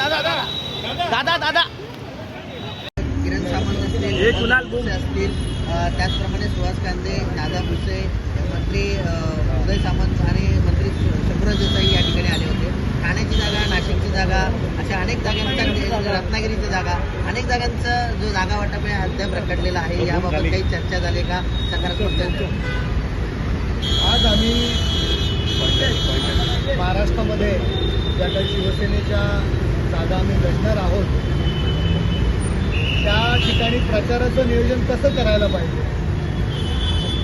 दादा दादा किरण सामंत असतील हे कुणाल उदय भुसे असतील अ, त्याचप्रमाणे सुहास कांदे दादा भुसे मंत्री उदय सामंत आणि मंत्री शंभूराज देसाई या ठिकाणी आले होते. ठाण्याची जागा नाशिकची जागा अशा अनेक जागांचा रत्नागिरीची जागा अनेक जागांचा जो जागा वाटप आहे अद्याप रखडलेला आहे याबाबत काही चर्चा झाली का? सकारात्मक आज आम्ही महाराष्ट्रामध्ये ज्या काही शिवसेनेच्या जागा आम्ही लढणार आहोत प्रचाराचं नियोजन कसं करायला पाहिजे?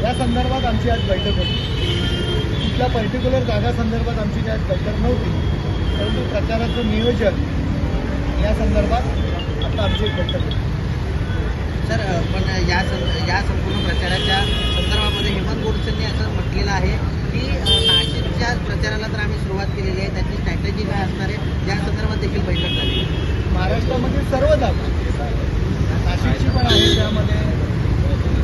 या संदर्भात आमची आज बैठक होती. कुठल्या पर्टिक्युलर जागा संदर्भात आमची आज बैठक नव्हती. परंतु प्रचाराचं नियोजन या संदर्भात आता आमची एक बैठक होती. सर पण या सं या संपूर्ण प्रचाराच्या संदर्भामध्ये हेमंत गोडसेंनी असं म्हटलेलं आहे की नाशिकच्या प्रचाराला तर आम्ही सुरुवात केलेली आहे. त्याची स्ट्रॅटेजी काय असणार आहे? या संदर्भात देखील बैठक झाली. महाराष्ट्रामध्ये सर्व जागा. नाशिकची पण आहे त्यामध्ये.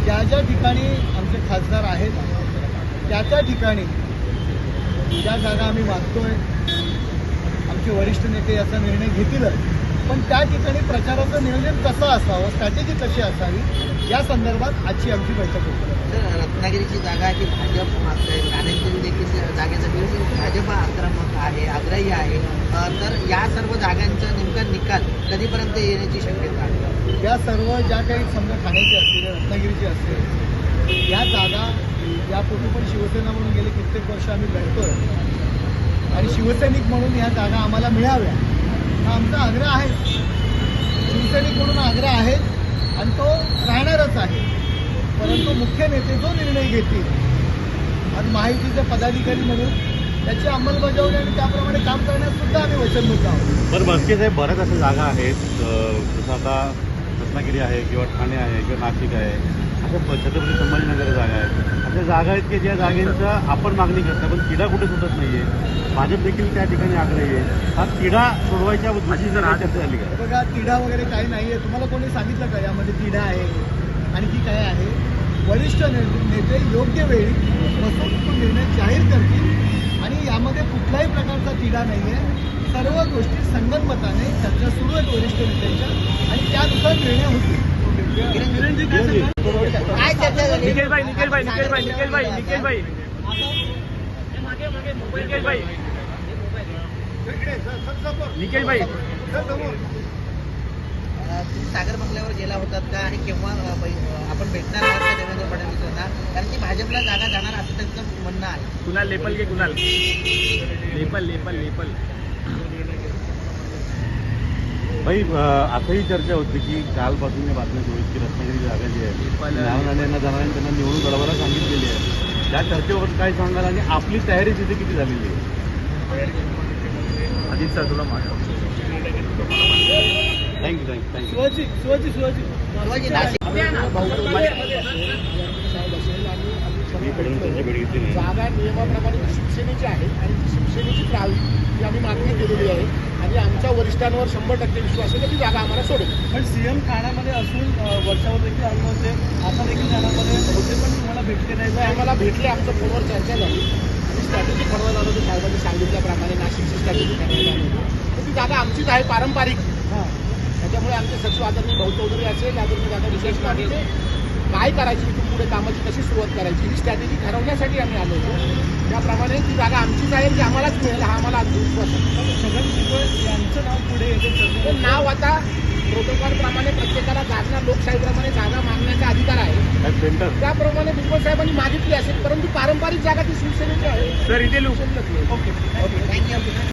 ज्या ज्या ठिकाणी आमचे खासदार आहेत त्या त्या ठिकाणी ज्या जागा आम्ही मागतोय. आमचे वरिष्ठ नेते याचा निर्णय घेतीलच. पण त्या ठिकाणी प्रचाराचं नियोजन कसं असावं स्ट्रॅटेजी कशी असावी या संदर्भात आजची आमची बैठक होती रत्नागिरीची जागा ही भाजप मागते ठाण्याची देखील जागेसाठी भाजप आक्रमक आहे आग्रही आहे. तर या सर्व जागांचा नेमका निकाल कधीपर्यंत येण्याची शक्यता आहे? या सर्व ज्या काही समजा ठाण्याची असतील रत्नागिरीची असतील या जागा यापूर्वी पण शिवसेना म्हणून गेले कित्येक वर्ष आम्ही लढतोय. आणि शिवसैनिक म्हणून या जागा आम्हाला मिळाव्या हा आमचा आग्रह आहे. शिवसेनेकडून म्हणून आग्रह आहे आणि तो राहणारच आहे. परंतु मुख्य नेते जो निर्णय घेतील आणि माहितीचे पदाधिकारी म्हणून त्याची अंमलबजावणी आणि त्याप्रमाणे काम करण्यास सुद्धा आम्ही वचनबद्ध आहोत. बरं बसके साहेब बऱ्याच अशा जागा आहेत. जसं आता रत्नागिरी आहे किंवा ठाणे आहे किंवा नाशिक आहे. अशा छत्रपती संभाजीनगर जागा आहेत. अशा जागा आहेत की ज्या जागेंचा आपण मागणी करता पण तिढा कुठे सुटत नाहीये. भाजप देखील त्या ठिकाणी आग्रही आहे. हा तिढा सोडवायच्या चर्चा झाली का? बघा तिढा वगैरे काही नाहीये. तुम्हाला कोणी सांगितलं का यामध्ये तिढा आहे? आणखी काय आहे? वरिष्ठ नेते योग्य वेळी बसून तो निर्णय जाहीर करतील आणि यामध्ये कुठल्याही प्रकारचा तिढा नाहीये. सर्व गोष्टी संगनमताने चर्चा सुरू आहेत वरिष्ठ नेत्यांच्या आणि त्यानुसार निर्णय होतील. काय चर्चा झाली निखिल भाई निखिल भाई निखिल भाई निखिल भाई निखिल भाई निखिल भाई निखिल भाई सागर बंगल्यावर गेला होतात का आणि केव्हा आपण भेटणार आहात का देवेंद्र फडणवीस यांना? कारण की भाजपला जागा जाणार असं त्यांचं म्हणणं आहे. कुणाल लेपल के कुणाल. लेपल लेपल लेपल. भाई असंही चर्चा होती की कालपासून या बातम्या सुरू आहेत की रत्नागिरी जागा जी आहे न्यायनाड्यांना जाणाऱ्यांना त्यांना निवडून लढवायला सांगितलेली आहे. त्या चर्चेवर काय सांगाल आणि आपली तयारी तिथे किती झालेली आहे? सर तुला माझ्या thank you thank you thank you Shivaji Shivaji Shivaji Shivaji Nashik मी फडणवीसांची भेट घेतली नाही जागा नियमाप्रमाणे शिवसेनेची आहे आणि ती शिवसेनेचीच राहावी ही आम्ही मागणी केलेली आहे आणि आमच्या वरिष्ठांवर शंभर टक्के विश्वास आहे की ती जागा आम्हाला सोडेल. पण सीएम ठाण्यामध्ये असून वर्षावर देखील आले होते. आता देखील ठाण्यामध्ये होते पण तुम्हाला भेटले नाही. तर आम्हाला भेटले आमच्या फोनवर चर्चा झाली. आणि स्ट्रॅटेजी ठरवलं आलं होतं साहेबांनी सांगितल्याप्रमाणे नाशिकची स्ट्रॅटेजी ठरवली आली होती. तर ती जागा आमचीच आहे पारंपरिक. हां. त्याच्यामुळे आमचे सचिव आदरणीय भाऊ चौधरी असेल आदरणीय दादा विशेष पाटील काय करायची इथून पुढे कामाची कशी सुरुवात करायची ही स्ट्रॅटेजी ठरवण्यासाठी आम्ही आलो होतो. त्याप्रमाणे ती जागा आमचीच आहे ती आम्हालाच मिळेल हा आम्हाला विश्वास आहे. छगन भुजबळ यांचं नाव पुढे नाव आता प्रोटोकॉल प्रमाणे प्रत्येकाला जागा लोकशाहीप्रमाणे जागा मागण्याचा अधिकार आहे. त्याप्रमाणे भुजबळ साहेबांनी मागितली असेल परंतु पारंपरिक जागा ती शिवसेनेची आहे. सर इथे लू. शिवसेनेलाच मिळेल. थँक्यू